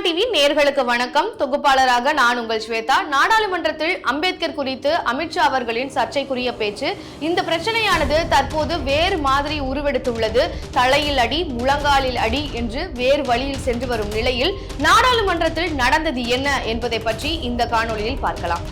Tamilan TV நேர்களுக்கு வணக்கம். தொகுப்பாளராக நான் உங்கள் ஸ்வேதா. நாடாளுமன்றத்தில் அம்பேத்கர் குறித்து அமித்ஷா அவர்களின் சர்ச்சைக்குரிய பேச்சு. இந்த பிரச்சனையானது தற்போது வேறு மாதிரி உருவெடுத்துள்ளது. தலையில் அடி முழங்காலில் அடி என்று வேறு வழியில் சென்று வரும் நிலையில் நாடாளுமன்றத்தில் நடந்தது என்ன என்பதை பற்றி இந்த காணொலியில் பார்க்கலாம்.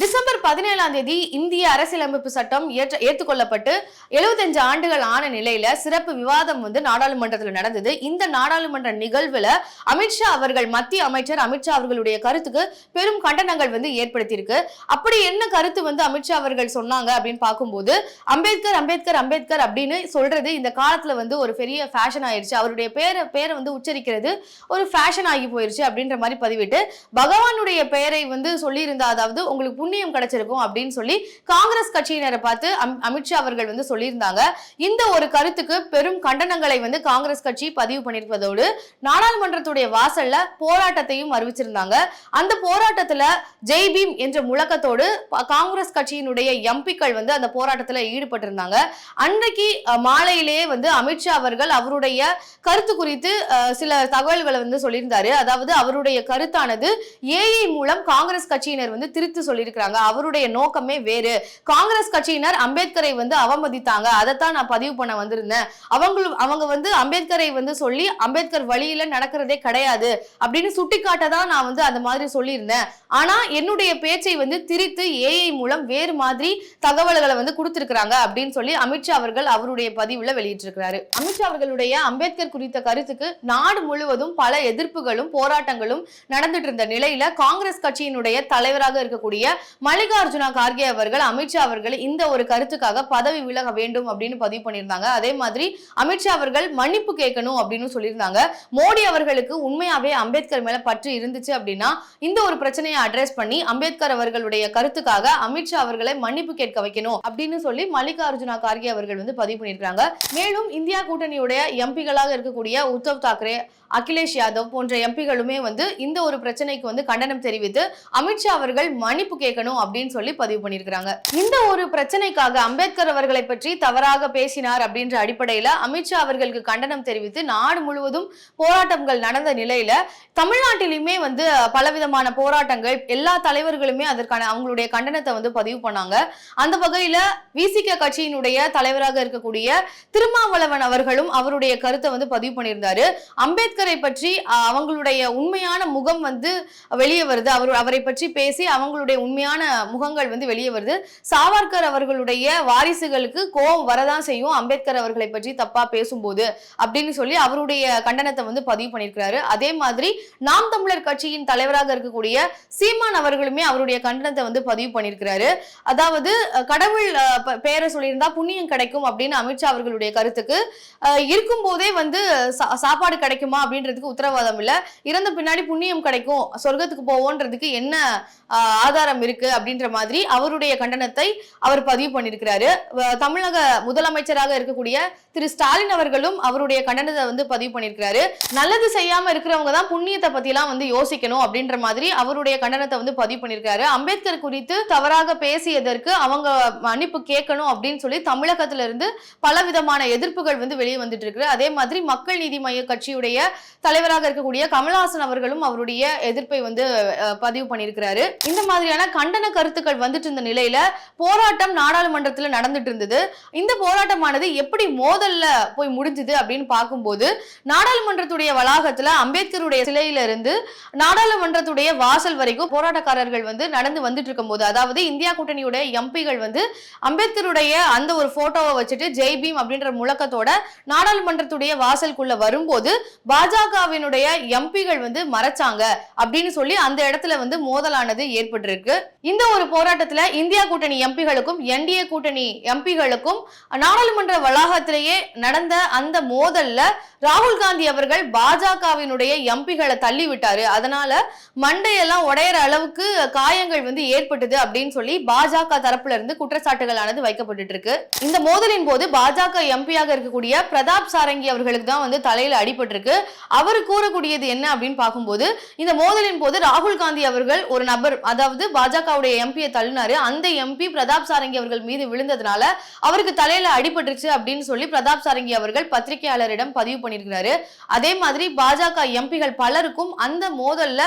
டிசம்பர் பதினேழாம் தேதி இந்திய அரசியலமைப்பு சட்டம் ஏற்ற ஏற்றுக்கொள்ளப்பட்டு 75 ஆண்டுகள் ஆன நிலையில சிறப்பு விவாதம் வந்து நாடாளுமன்றத்தில் நடந்தது. இந்த நாடாளுமன்ற நிகழ்வுல அமித்ஷா அவர்கள் மத்திய அமைச்சர் அமித்ஷா அவர்களுடைய கருத்துக்கு பெரும் கண்டனங்கள் வந்து ஏற்படுத்தியிருக்கு. அப்படி என்ன கருத்து வந்து அமித்ஷா அவர்கள் சொன்னாங்க அப்படின்னு பார்க்கும்போது அம்பேத்கர் அம்பேத்கர் அம்பேத்கர் அப்படின்னு சொல்றது இந்த காலத்துல வந்து ஒரு பெரிய ஃபேஷன் ஆயிருச்சு. அவருடைய பேரை பேரை வந்து உச்சரிக்கிறது ஒரு ஃபேஷன் ஆகி போயிருச்சு அப்படின்ற மாதிரி பதிவிட்டு பகவானுடைய பெயரை வந்து சொல்லியிருந்தா அதாவது உங்களுக்கு புண்ணியம் கிடைச்ச கிடைச்சிருக்கும் அப்படின்னு சொல்லி காங்கிரஸ் கட்சியினரை பார்த்து அமித்ஷா அவர்கள் வந்து சொல்லியிருந்தாங்க. இந்த ஒரு கருத்துக்கு பெரும் கண்டனங்களை வந்து காங்கிரஸ் கட்சி பதிவு பண்ணியிருப்பதோடு நாடாளுமன்றத்துடைய வாசல்ல போராட்டத்தையும் அறிவிச்சிருந்தாங்க. அந்த போராட்டத்துல ஜெய் பீம் என்ற முழக்கத்தோடு காங்கிரஸ் கட்சியினுடைய எம்பிக்கள் வந்து அந்த போராட்டத்துல ஈடுபட்டிருந்தாங்க. அன்றைக்கு மாலையிலேயே வந்து அமித்ஷா அவர்கள் அவருடைய கருத்து குறித்து சில தகவல்களை வந்து சொல்லியிருந்தாரு. அதாவது அவருடைய கருத்தானது ஏஐ மூலம் காங்கிரஸ் கட்சியினர் வந்து திருத்து சொல்லியிருக்கிறாங்க. அவர் அவருடைய நோக்கமே வேறு. காங்கிரஸ் கட்சியினர் அம்பேத்கரை வந்து அவமதித்தாங்க. அதைத்தான் நான் பதிவு பண்ண வந்திருந்தேன். அவங்களும் அவங்க வந்து அம்பேத்கரை வந்து சொல்லி அம்பேத்கர் வழியில நடக்கிறதே கிடையாது அப்படின்னு சுட்டிக்காட்ட தான் நான் வந்து அந்த மாதிரி சொல்லியிருந்தேன். ஆனா என்னுடைய பேச்சை வந்து திரித்து ஏஐ மூலம் வேறு மாதிரி தகவல்களை வந்து கொடுத்திருக்கிறாங்க அப்படின்னு சொல்லி அமித்ஷா அவர்கள் அவருடைய பதிவுல வெளியிட்டிருக்கிறாரு. அமித்ஷா அவர்களுடைய அம்பேத்கர் குறித்த கருத்துக்கு நாடு முழுவதும் பல எதிர்ப்புகளும் போராட்டங்களும் நடந்துட்டு இருந்த நிலையில காங்கிரஸ் கட்சியினுடைய தலைவராக இருக்கக்கூடிய மல்லிகார்ஜுனா கார்கே அவர்கள் அமித்ஷா அவர்கள் இந்த ஒரு கருத்துக்காக பதவி விலக வேண்டும் அப்படின்னு பதிவு பண்ணியிருந்தாங்க. அதே மாதிரி அமித்ஷா அவர்கள் மன்னிப்பு கேட்கணும் அப்படின்னு சொல்லியிருந்தாங்க. மோடி அவர்களுக்கு உண்மையாவே அம்பேத்கர் மேல பற்று இருந்துச்சு அப்படின்னா இந்த ஒரு பிரச்சனையை அட்ரஸ் பண்ணி அம்பேத்கர் அவர்களுடைய கருத்துக்காக அமித்ஷா அவர்களை மன்னிப்பு கேட்க வைக்கணும் அப்படின்னு சொல்லி மல்லிகார்ஜுனா கார்கே அவர்கள் வந்து பதிவு பண்ணியிருக்காங்க மேலும் இந்தியா கூட்டணியுடைய எம்பிகளாக இருக்கக்கூடிய உத்தவ் தாக்கரே அகிலேஷ் யாதவ் போன்ற எம்பிகளுமே வந்து இந்த ஒரு பிரச்சனைக்கு வந்து கண்டனம் தெரிவித்து அமித்ஷா அவர்கள் மன்னிப்பு கேட்கணும் அப்படின்னு சொல்லி பதிவு பண்ணியிருக்கிறாங்க. இந்த ஒரு பிரச்சனைக்காக அம்பேத்கர் அவர்களை பற்றி தவறாக பேசினார் அப்படின்ற அடிப்படையில அமித்ஷா அவர்களுக்கு கண்டனம் தெரிவித்து நாடு முழுவதும் போராட்டங்கள் நடந்த நிலையில தமிழ்நாட்டிலுமே வந்து பலவிதமான போராட்டங்கள் எல்லா தலைவர்களுமே அதற்கான அவங்களுடைய கண்டனத்தை வந்து பதிவு பண்ணாங்க. அந்த வகையில விசிக கட்சியினுடைய தலைவராக இருக்கக்கூடிய திருமாவளவன் அவர்களும் அவருடைய கருத்தை வந்து பதிவு பண்ணியிருந்தாரு. அம்பேத்கர் பற்றி அவங்களுடைய உண்மையான முகம் வந்து வெளியே வருது. அவர் அவரை பற்றி பேசி அவங்களுடைய உண்மையான முகங்கள் வந்து வெளியே வருது. சாவர்கர் அவர்களுடைய வாரிசுகளுக்கு கோபம் வரதான் செய்யும். அம்பேத்கர் அவர்களை பற்றி தப்பா பேசும்போது அப்படின்னு சொல்லி அவருடைய கண்டனத்தை வந்து பதிவு பண்ணியிருக்கிறாரு. அதே மாதிரி நாம் தமிழர் கட்சியின் தலைவராக இருக்கக்கூடிய சீமான் அவர்களுமே அவருடைய கண்டனத்தை வந்து பதிவு பண்ணியிருக்கிறாரு. அதாவது கடவுள் பெயரை சொல்லியிருந்தா புண்ணியம் கிடைக்கும் அப்படின்னு அமித்ஷா அவர்களுடைய கருத்துக்கு இருக்கும் போதே வந்து சா- சாப்பாடு கிடைக்குமா அப்படின்றதுக்கு உத்தரவாதம் இல்ல. இறந்த பின்னாடி புண்ணியம் கிடைக்கும். சொர்க்கத்துக்கு போவோன்றதுக்கு என்ன ஆதாரம் இருக்கு அப்படின்ற மாதிரி அவருடைய கண்டனத்தை அவர் பதிவு பண்ணியிருக்கிறாரு. தமிழக முதலமைச்சராக இருக்கக்கூடிய திரு ஸ்டாலின் அவர்களும் அவருடைய கண்டனத்தை வந்து பதிவு பண்ணியிருக்கிறாரு. நல்லது செய்யாம இருக்கிறவங்க தான் புண்ணியத்தை பத்தி எல்லாம் வந்து யோசிக்கணும் அப்படின்ற மாதிரி அவருடைய கண்டனத்தை வந்து பதிவு பண்ணியிருக்காரு. அம்பேத்கர் குறித்து தவறாக பேசியதற்கு அவங்க மன்னிப்பு கேட்கணும் அப்படின்னு சொல்லி தமிழகத்துல இருந்து பல விதமான எதிர்ப்புகள் வந்து வெளியே வந்துட்டு இருக்கு. அதே மாதிரி மக்கள் நீதி மைய கட்சியுடைய தலைவராக இருக்கக்கூடிய கமல்ஹாசன் அவர்களும் அவருடைய எதிர்ப்பை வந்து பதிவு பண்ணியிருக்கிறாரு. இந்த மாதிரியான கண்டன கருத்துக்கள் வந்துட்டு இருந்த நிலையில போராட்டம் நாடாளுமன்றத்துல நடந்துட்டு இருந்தது. இந்த போராட்டமானது எப்படி மோதல்ல போய் முடிஞ்சது அப்படின்னு பார்க்கும்போது நாடாளுமன்றத்துடைய வளாகத்துல அம்பேத்கருடைய சிலையில இருந்து நாடாளுமன்றத்துடைய வாசல் வரைக்கும் போராட்டக்காரர்கள் வந்து நடந்து வந்துட்டு இருக்கும் போது அதாவது இந்தியா கூட்டணியுடைய எம்பிகள் வந்து அம்பேத்கருடைய அந்த ஒரு போட்டோவை வச்சுட்டு ஜெய் பீம் அப்படின்ற முழக்கத்தோட நாடாளுமன்றத்துடைய வாசலுக்குள்ள வரும்போது பாஜகவினுடைய எம்பிகள் வந்து மறைச்சாங்க அப்படின்னு சொல்லி அந்த இடத்துல வந்து மோதலானது ஏற்பட்டிருக்கு. இந்த ஒரு போராட்டத்துல இந்தியா கூட்டணி எம்பிகளுக்கும் என்டிஏ கூட்டணி எம்பிகளுக்கும் நாடாளுமன்ற வளாகத்திலேயே நடந்த அந்த மோதல்ல ராகுல் காந்தி அவர்கள் பாஜகவினுடைய எம்பிகளை தள்ளி விட்டாரு அதனால மண்டையெல்லாம் உடையிற அளவுக்கு காயங்கள் வந்து ஏற்பட்டது அப்படின்னு சொல்லி பாஜக தரப்புல இருந்து குற்றச்சாட்டுகளானது வைக்கப்பட்டு இருக்கு இந்த மோதலின் போது பாஜக எம்பியாக இருக்கக்கூடிய பிரதாப் சாரங்கி அவர்களுக்கு தான் வந்து தலையில அடிபட்டிருக்கு. அவர் கூறக்கூடியது என்ன அப்படின்னு பார்க்கும்போது இந்த மோதலின் போது ராகுல் காந்தி அவர்கள் ஒரு நபர் அதாவது பாஜகவுடைய எம்பியை தள்ளினாரு. அந்த எம்பி பிரதாப் சாரங்கி அவர்கள் மீது விழுந்ததுனால அவருக்கு தலையில அடிபட்டுருச்சு அப்படின்னு சொல்லி பிரதாப் சாரங்கி அவர்கள் பத்திரிகையாளரிடம் பதிவு பண்ணியிருக்கிறாரு. அதே மாதிரி பாஜக எம்பிகள் பலருக்கும் அந்த மோதல்ல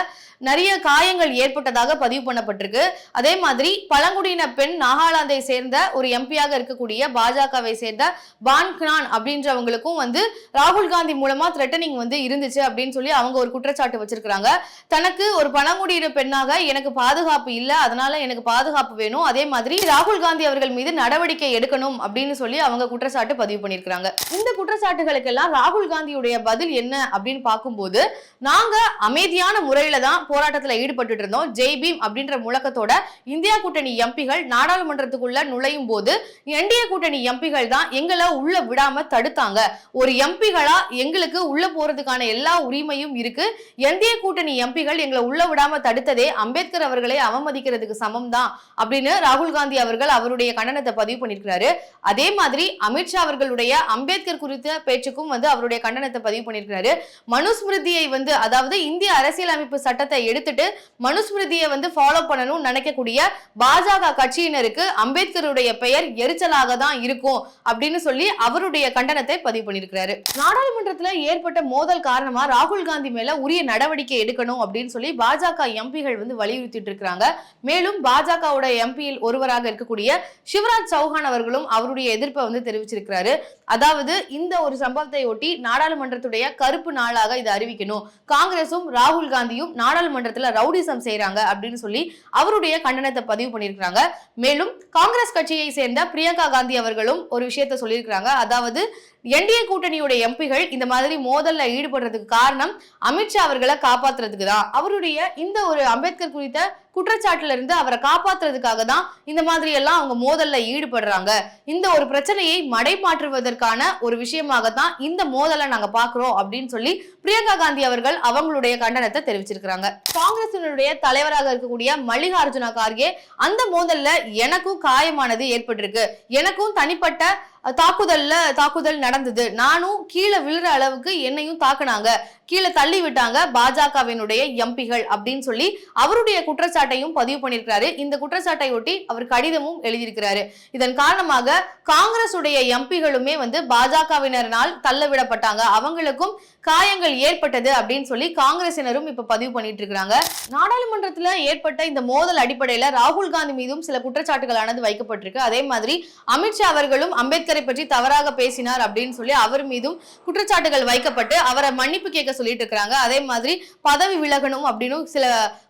நிறைய காயங்கள் ஏற்பட்டதாக பதிவு பண்ணப்பட்டிருக்கு. அதே மாதிரி பழங்குடியின பெண் நாகாலாந்தை சேர்ந்த ஒரு எம்பியாக இருக்கக்கூடிய பாஜகவை சேர்ந்த பான்கான் அப்படின்றவங்களுக்கும் வந்து ராகுல் காந்தி மூலமா த்ரெட்டனிங் வந்து இருந்துச்சு அப்படின்னு சொல்லி அவங்க ஒரு குற்றச்சாட்டு வச்சிருக்கிறாங்க. தனக்கு ஒரு பழங்குடியின பெண்ணாக எனக்கு பாதுகாப்பு இல்ல அதனால எனக்கு பாதுகாப்பு வேணும். அதே மாதிரி ராகுல் காந்தி அவர்கள் மீது நடவடிக்கை எடுக்கணும் அப்படின்னு சொல்லி அவங்க குற்றச்சாட்டு பதிவு பண்ணியிருக்கிறாங்க. இந்த குற்றச்சாட்டுகளுக்கெல்லாம் ராகுல் காந்தியுடைய பதில் என்ன அப்படின்னு பார்க்கும்போது நாங்க அமைதியான முறையில தான் போராட்டத்தில் ஈடுபட்டு இருந்தோம். ஜெய் பீம் அப்படின்ற முழக்கத்தோட இந்தியா கூட்டணி எம்பிகள் நாடாளுமன்றத்துக்குள்ள நுழையும் போது என்டிஏ கூட்டணி எம்பிகள் தான் எங்களை உள்ள விடாம தடுத்தாங்க. ஒரு எம்பிகளா எங்களுக்கு உள்ள போறதுக்கான எல்லா உரிமையும் இருக்கு. என்டிஏ கூட்டணி எம்பிகள் எங்களை உள்ள விடாம தடுத்ததே அம்பேத்கர் அவர்களை அவமதிக்கிறதுக்கு சமம் தான் அப்படின்னு ராகுல் காந்தி அவர்கள் அவருடைய கண்டனத்தை பதிவு பண்ணியிருக்கிறாரு. அதே மாதிரி அமித்ஷா அவர்களுடைய அம்பேத்கர் குறித்த பேச்சுக்கும் வந்து அவருடைய கண்டனத்தை பதிவு பண்ணியிருக்கிறாரு. மனுஸ்மிருதியை வந்து அதாவது இந்திய அரசியலமைப்பு சட்டத்தை அதை எடுத்துட்டு மனுஸ்மிருதியை வந்து ஃபாலோ பண்ணணும்னு நினைக்கக்கூடிய பாஜக கட்சியினருக்கு அம்பேத்கருடைய பெயர் எரிச்சலாக தான் இருக்கும் அப்படின்னு சொல்லி அவருடைய கண்டனத்தை பதிவு பண்ணியிருக்கிறாரு. நாடாளுமன்றத்துல ஏற்பட்ட மோதல் காரணமா ராகுல் காந்தி மேல உரிய நடவடிக்கை எடுக்கணும் அப்படின்னு சொல்லி பாஜக எம்பிகள் வந்து வலியுறுத்திட்டு இருக்கிறாங்க. மேலும் பாஜகவோட எம்பியில் ஒருவராக இருக்கக்கூடிய சிவராஜ் சௌஹான் அவர்களும் அவருடைய எதிர்ப்பை வந்து தெரிவிச்சிருக்கிறாரு. அதாவது இந்த ஒரு சம்பவத்தை ஒட்டி நாடாளுமன்றத்துடைய கருப்பு நாளாக இதை அறிவிக்கணும். காங்கிரசும் ராகுல் காந்தியும் நாடாளுமன்ற நாடாளுமன்றத்தில் ரவுடிசம் செய்கிறாங்க அப்படின்னு சொல்லி அவருடைய கண்டனத்தை பதிவு பண்ணியிருக்கிறாங்க. மேலும் காங்கிரஸ் கட்சியை சேர்ந்த பிரியங்கா காந்தி அவர்களும் ஒரு விஷயத்த சொல்லியிருக்கிறாங்க. அதாவது என்டிஏ கூட்டணியுடைய எம்பிகள் இந்த மாதிரி மோதல்ல ஈடுபடுறதுக்கு காரணம் அமித்ஷா அவர்களை காப்பாத்துறதுக்கு தான். அவருடைய இந்த ஒரு அம்பேத்கர் குறித்த குற்றச்சாட்டுல இருந்து அவரை காப்பாத்துறதுக்காக தான் இந்த மாதிரி எல்லாம் அவங்க மோதல்ல ஈடுபடுறாங்க. இந்த ஒரு பிரச்சனையை மடைமாற்றுவதற்கான ஒரு விஷயமாக தான் இந்த மோதலை நாங்க பாக்குறோம் அப்படின்னு சொல்லி பிரியங்கா காந்தி அவர்கள் அவங்களுடைய கண்டனத்தை தெரிவிச்சிருக்கிறாங்க. காங்கிரசினுடைய தலைவராக இருக்கக்கூடிய மல்லிகார்ஜுனா கார்கே அந்த மோதல்ல எனக்கும் காயமானது ஏற்பட்டிருக்கு. எனக்கும் தனிப்பட்ட தாக்குதல்ல தாக்குதல் நடந்தது. நானும் கீழே விழுற அளவுக்கு என்னையும் தாக்குனாங்க. கீழே தள்ளி விட்டாங்க பாஜகவினுடைய எம்பிகள் அப்படின்னு சொல்லி அவருடைய குற்றச்சாட்டையும் பதிவு பண்ணியிருக்கிறாரு. இந்த குற்றச்சாட்டை ஒட்டி அவர் கடிதமும் எழுதியிருக்கிறாரு. இதன் காரணமாக காங்கிரஸ் உடைய எம்பிகளுமே வந்து பாஜகவினரினால் தள்ள விடப்பட்டாங்க. அவங்களுக்கும் காயங்கள் ஏற்பட்டது அப்படின்னு சொல்லி காங்கிரசினரும் இப்ப பதிவு பண்ணிட்டு இருக்காங்க நாடாளுமன்றத்துல ஏற்பட்ட இந்த மோதல் அடிப்படையில ராகுல் காந்தி மீதும் சில குற்றச்சாட்டுகளானது வைக்கப்பட்டிருக்கு. அதே மாதிரி அமித்ஷா அவர்களும் அம்பேத்கரை பற்றி தவறாக பேசினார் அப்படின்னு சொல்லி அவர் மீதும் குற்றச்சாட்டுகள் வைக்கப்பட்டு அவரை மன்னிப்பு கேட்க சொல்லிட்டு இருக்காங்க அதே மாதிரி பதவி விலகணும் அப்படின்னு சில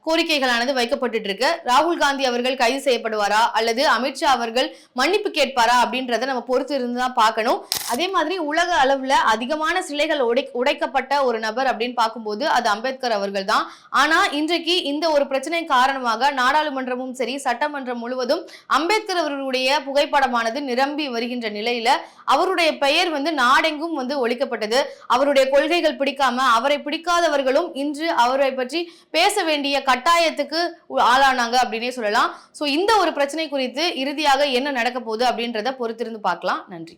கோரிக்கைகளானது வைக்கப்பட்டு இருக்கு ராகுல் காந்தி அவர்கள் கைது செய்யப்படுவாரா? அல்லது அமித்ஷா அவர்கள் மன்னிப்பு கேட்பாரா? அப்படின்றத நம்ம பொறுத்து இருந்து தான் பார்க்கணும். அதே மாதிரி உலக அளவுல அதிகமான சிலைகள் உடை உடைக்கப்பட்ட ஒரு நபர் அப்படின்னு பார்க்கும்போது அது அம்பேத்கர் அவர்கள் தான். ஆனா இன்றைக்கு இந்த ஒரு பிரச்சனை காரணமாக நாடாளுமன்றமும் சரி சட்டமன்றம் முழுவதும் அம்பேத்கர் அவர்களுடைய புகைப்படமானது நிரம்பி வருகின்ற நிலையில அவருடைய பெயர் வந்து நாடெங்கும் வந்து ஒழிக்கப்பட்டது. அவருடைய கொள்கைகள் பிடிக்காம அவரை பிடிக்காதவர்களும் இன்று அவரை பற்றி பேச வேண்டிய கட்டாயத்துக்கு ஆளானாங்க அப்படின்னே சொல்லலாம். சோ இந்த ஒரு பிரச்சனை குறித்து இறுதியாக என்ன நடக்க போகுது அப்படின்றத பொறுத்திருந்து பார்க்கலாம். நன்றி.